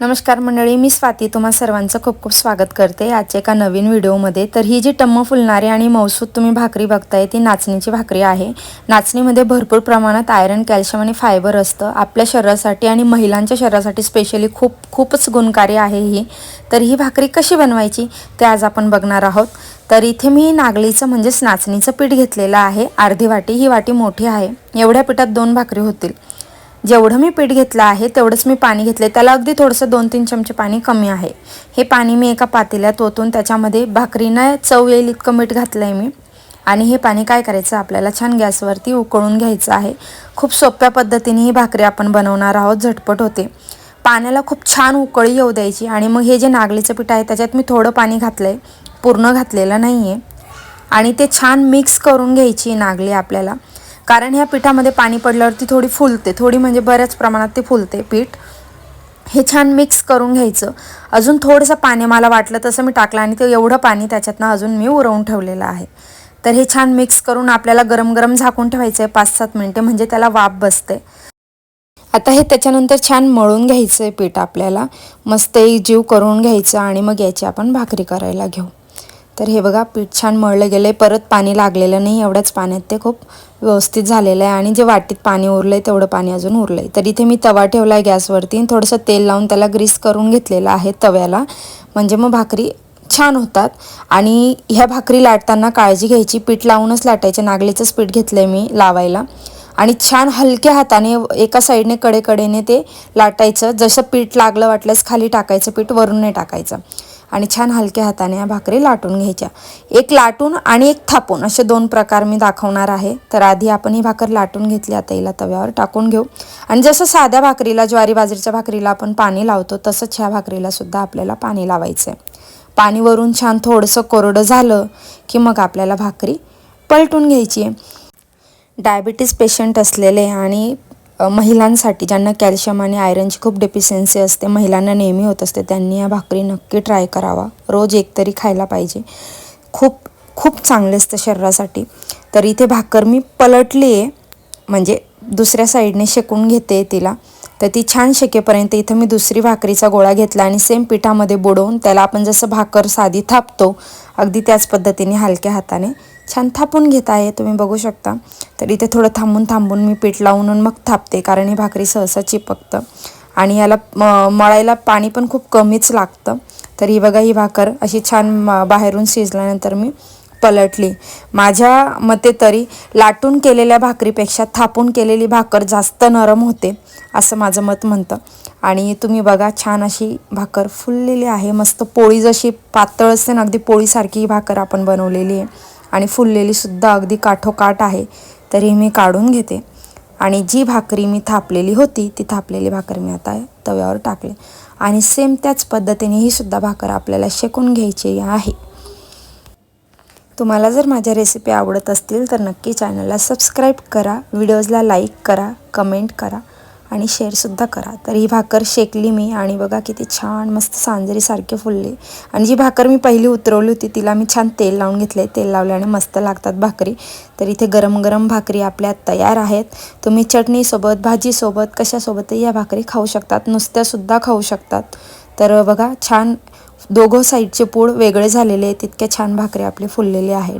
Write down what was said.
नमस्कार मंडळी मी स्वाती. तुम्हा सर्वांचं खूप खूप स्वागत करते आजच्या एका नवीन व्हिडिओमध्ये. तर ही जी टम्म फुलणारी आणि मौसूद तुम्ही भाकरी बघताय ती नाचणीची भाकरी आहे. नाचणीमध्ये भरपूर प्रमाणात आयरन कॅल्शियम आणि फायबर असतं. आपल्या शरीरासाठी आणि महिलांच्या शरीरासाठी स्पेशली खूप खूपच गुणकारी आहे ही. तर ही भाकरी कशी बनवायची ते आज आपण बघणार आहोत. तर इथे मी नागलीचं म्हणजेच नाचणीचं पीठ घेतलेलं आहे. अर्धी वाटी ही वाटी मोठी आहे. एवढ्या पिठात दोन भाकरी होतील. जेवढं मी पीठ घेतलं आहे तेवढंच मी पाणी घेतले त्याला अगदी थोडंसं दोन तीन चमचे पाणी कमी आहे. हे पाणी मी एका पातेल्यात ओतून त्याच्यामध्ये भाकरीनं चव येईल इतकं मीठ घातलं आहे मी. आणि हे पाणी काय करायचं? आपल्याला छान गॅसवरती उकळून घ्यायचं आहे. खूप सोप्या पद्धतीने ही भाकरी आपण बनवणार आहोत झटपट होते. पाण्याला खूप छान उकळी येऊ द्यायची आणि मग हे जे नागलीचं पीठ आहे त्याच्यात मी थोडं पाणी घातलं आहे पूर्ण घातलेलं नाही आहे आणि ते छान मिक्स करून घ्यायची नागली आपल्याला. कारण ह्या पिठामध्ये पाणी पडल्यावरती थोडी फुलते थोडी म्हणजे बऱ्याच प्रमाणात ते फुलते पीठ. हे छान मिक्स करून घ्यायचं. अजून थोडंसं पाणी मला वाटलं तसं मी टाकलं आणि ते एवढं पाणी त्याच्यातनं अजून मी उरवून ठेवलेलं आहे. तर हे छान मिक्स करून आपल्याला गरम गरम झाकून ठेवायचं आहे पाच सात मिनटे म्हणजे त्याला वाफ बसते. आता हे त्याच्यानंतर छान मळून घ्यायचं आहे पीठ आपल्याला. मस्त एक जीव करून घ्यायचं आणि मग याची आपण भाकरी करायला घेऊ. तर हे बघा पीठ छान मळलं गेलं आहे परत पाणी लागलेलं नाही एवढ्याच पाण्यात ते खूप व्यवस्थित झालेलं आहे. आणि जे वाटीत पाणी उरलं आहे तेवढं पाणी अजून उरलं आहे तर इथे मी तवा ठेवला आहे गॅसवरती थोडंसं तेल लावून त्याला ग्रीस करून घेतलेलं आहे तव्याला. म्हणजे मग भाकरी छान होतात. आणि ह्या भाकरी लाटताना काळजी घ्यायची. पीठ लावूनच लाटायचे. नागलीचंच पीठ घेतलं आहे मी लावायला. आणि छान हलक्या हाताने एका साईडने कडेकडेने ते लाटायचं. जसं पीठ लागलं वाटल्यास खाली टाकायचं पीठ वरून नाही टाकायचं. आणि छान हलक्या हाताने या भाकरी लाटून घ्यायच्या. एक लाटून आणि एक थापून असे दोन प्रकार मी दाखवणार आहे. तर आधी आपण ही भाकर लाटून घेतली आता हिला तव्यावर टाकून घेऊ. आणि जसं साध्या भाकरीला ज्वारी बाजरीच्या भाकरीला आपण पाणी लावतो तसंच ह्या भाकरीला सुद्धा आपल्याला पाणी लावायचं आहे पाणी वरून छान थोडंसं कोरडं झालं की मग आपल्याला भाकरी पलटून घ्यायची आहे. डायबिटीज पेशंट असलेले आणि महिलांसाठी ज्यांना कॅल्शियम आणि आयरनची खूप डेफिशियन्सी असते महिलांना नेहमी होत असते त्यांनी या भाकरी नक्की ट्राय करावा. रोज एक तरी खायला पाहिजे. खूप खूप चांगले असतं शरीरासाठी. तर इथे भाकर मी पलटली आहे. म्हणजे दुसऱ्या साईडने शेकून घेते तिला. तर ती छान शेकेपर्यंत इथं मी दुसरी भाकरीचा गोळा घेतला आणि सेम पिठामध्ये बुडवून त्याला आपण जसं भाकर साधी थापतो अगदी त्याच पद्धतीने हलक्या हाताने छान थापून घेत आहे तुम्ही बघू शकता. तर इथे थोडं थांबून थांबून मी पीठ लावून मग थापते कारण ही भाकरी सहसा चिपकतं. आणि याला मळायला पाणी पण खूप कमीच लागतं. तर ही बघा ही भाकर अशी छान बाहेरून शिजल्यानंतर मी पलटली. माझ्या मते तरी लाटून केलेल्या भाकरीपेक्षा थापून केलेली भाकर जास्त नरम होते असं माझं मत म्हणतं. आणि तुम्ही बघा छान अशी भाकर फुललेली आहे. मस्त पोळी जशी पातळ असते ना अगदी पोळीसारखी ही भाकर आपण बनवलेली आहे. आणि फुललेलीसुद्धा अगदी काठोकाठ आहे तरी मी काढून घेते. आणि जी भाकरी मी थापलेली होती ती थापलेली भाकर मी आता तव्यावर टाकले. आणि सेम त्याच पद्धतीने ही सुद्धा भाकर आपल्याला शेकून घ्यायची आहे. तुम्हाला जर माझ्या रेसिपी आवडत असतील तर नक्की चॅनलला सबस्क्राईब करा व्हिडिओजला लाईक करा कमेंट करा. आणि शेअरसुद्धा करा. तर ही भाकर शेकली मी आणि बघा किती छान मस्त सांजरीसारखे फुलले. आणि जी भाकर मी पहिली उतरवली होती तिला मी छान तेल लावून घेतले तेल लावल्याने मस्त लागतात भाकरी. तर इथे गरम गरम भाकरी आपल्या तयार आहेत. तुम्ही चटणीसोबत भाजीसोबत कशासोबतही या भाकरी खाऊ शकतात. नुसत्यासुद्धा खाऊ शकतात. तर बघा छान दोघं साईडचे पूड वेगळे झालेले आहेत. तितके छान भाकरी आपले फुललेली आहे